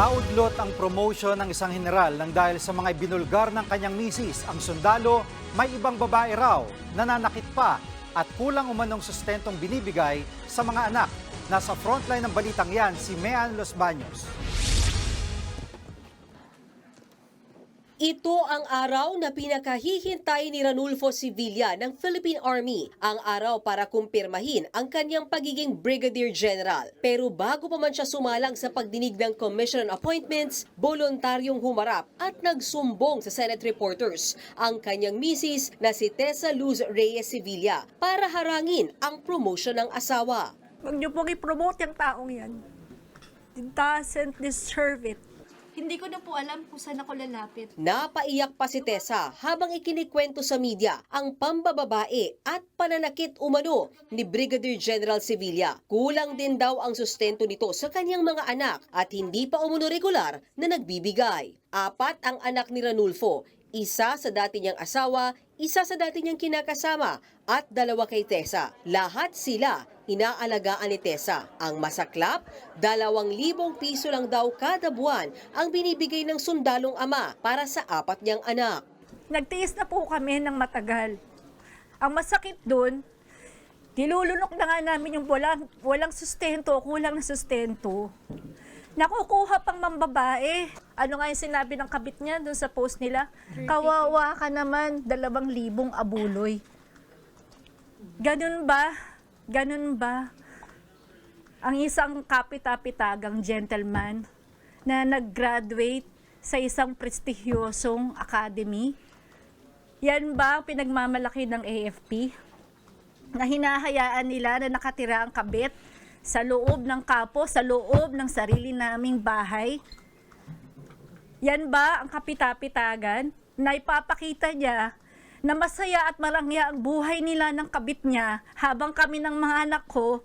Naudlot ang promotion ng isang general nang dahil sa mga binulgar ng kanyang misis. Ang sundalo, may ibang babae raw, nananakit pa at kulang umanong sustentong binibigay sa mga anak. Nasa frontline ng balitang yan si Mean Los Baños. Ito ang araw na pinakahihintay ni Ranulfo Sevilla ng Philippine Army, ang araw para kumpirmahin ang kanyang pagiging Brigadier General. Pero bago pa man siya sumalang sa pagdinig ng Commission on Appointments, voluntaryong humarap at nagsumbong sa Senate reporters ang kanyang misis na si Tessa Luz Reyes Sevilla para harangin ang promotion ng asawa. Huwag niyo pong i-promote yung taong yan. It doesn't deserve it. Hindi ko na po alam kung saan ako lalapit. Napaiyak pa si Tessa habang ikinikwento sa media ang pambababae at pananakit umano ni Brigadier General Sevilla. Kulang din daw ang sustento nito sa kanyang mga anak at hindi pa umano regular na nagbibigay. Apat ang anak ni Ranulfo, isa sa dati niyang asawa, isa sa dati niyang kinakasama at dalawa kay Tessa. Lahat sila inaalagaan ni Tessa. Ang masaklap, dalawang libong piso lang daw kada buwan ang binibigay ng sundalong ama para sa apat niyang anak. Nagtiis na po kami ng matagal. Ang masakit doon, nilulunok na nga namin yung walang, walang sustento, kulang na sustento. Nakukuha pang mambabae. Ano nga yung sinabi ng kabit niya doon sa post nila? Kawawa ka naman, dalawang libong abuloy. Ganun ba? Ganun ba? Ang isang kapitapitagang gentleman na nag-graduate sa isang prestigyosong academy, yan ba ang pinagmamalaki ng AFP? Na hinahayaan nila na nakatira ang kabit sa loob ng kapo, sa loob ng sarili naming bahay? Yan ba ang kapitapitagan na ipapakita niya na masaya at marangya ang buhay nila ng kabit niya habang kami ng mga anak ko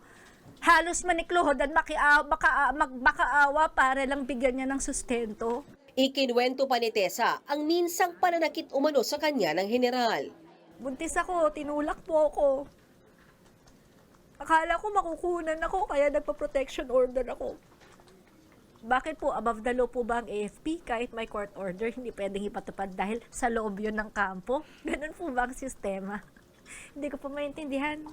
halos manikluhod at makia, maka, mag, makaawa para lang bigyan niya ng sustento? Ikinwento pa ni Tessa ang minsang pananakit umano sa kanya ng general. Buntis ako, tinulak po ako. Akala ko makukunan ako, kaya nagpa-protection order ako. Bakit po, above the law po ba ang AFP? Kahit may court order, hindi pwedeng ipatupad dahil sa loob yun ng kampo? Ganun po ba ang sistema? hindi ko po maintindihan.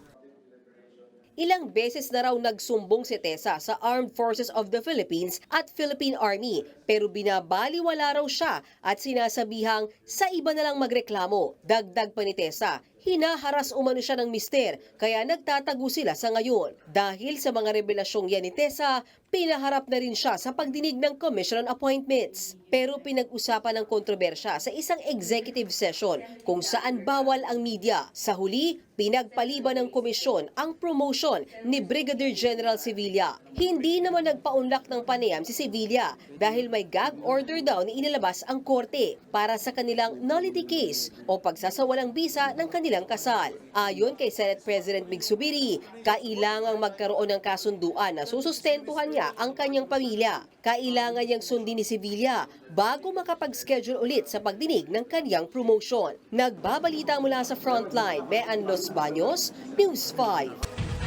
Ilang beses na raw nagsumbong si Tessa sa Armed Forces of the Philippines at Philippine Army pero binabaliwala raw siya at sinasabihang sa iba na lang magreklamo. Dagdag pa ni Tessa, hinaharas umano siya ng mister kaya nagtatago sila sa ngayon. Dahil sa mga revelasyong yan ni Tessa, pinaharap na rin siya sa pagdinig ng Commission on Appointments. Pero pinag-usapan ng kontrobersya sa isang executive session kung saan bawal ang media. Sa huli, pinagpaliban ng komisyon ang promotion ni Brigadier General Sevilla. Hindi naman nagpaunlak ng panayam si Sevilla dahil may gag order daw na inilabas ang korte para sa kanilang nullity case o pagsasawalang bisa ng kanilang kasal. Ayon kay Senate President Mig Subiri, kailangang magkaroon ng kasunduan na susustentuhan niya ang kanyang pamilya. Kailangan niyang sundin ni Sevilla bago makapag-schedule ulit sa pagdinig ng kanyang promotion. Nagbabalita mula sa Frontline, Mean Los Baños, News 5.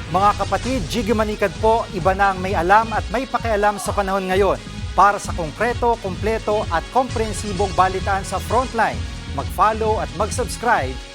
Mga kapatid, Jiggy Manikad po, iba na ang may alam at may pakialam sa panahon ngayon. Para sa konkreto, kumpleto at komprehensibong balitaan sa Frontline, mag-follow at mag-subscribe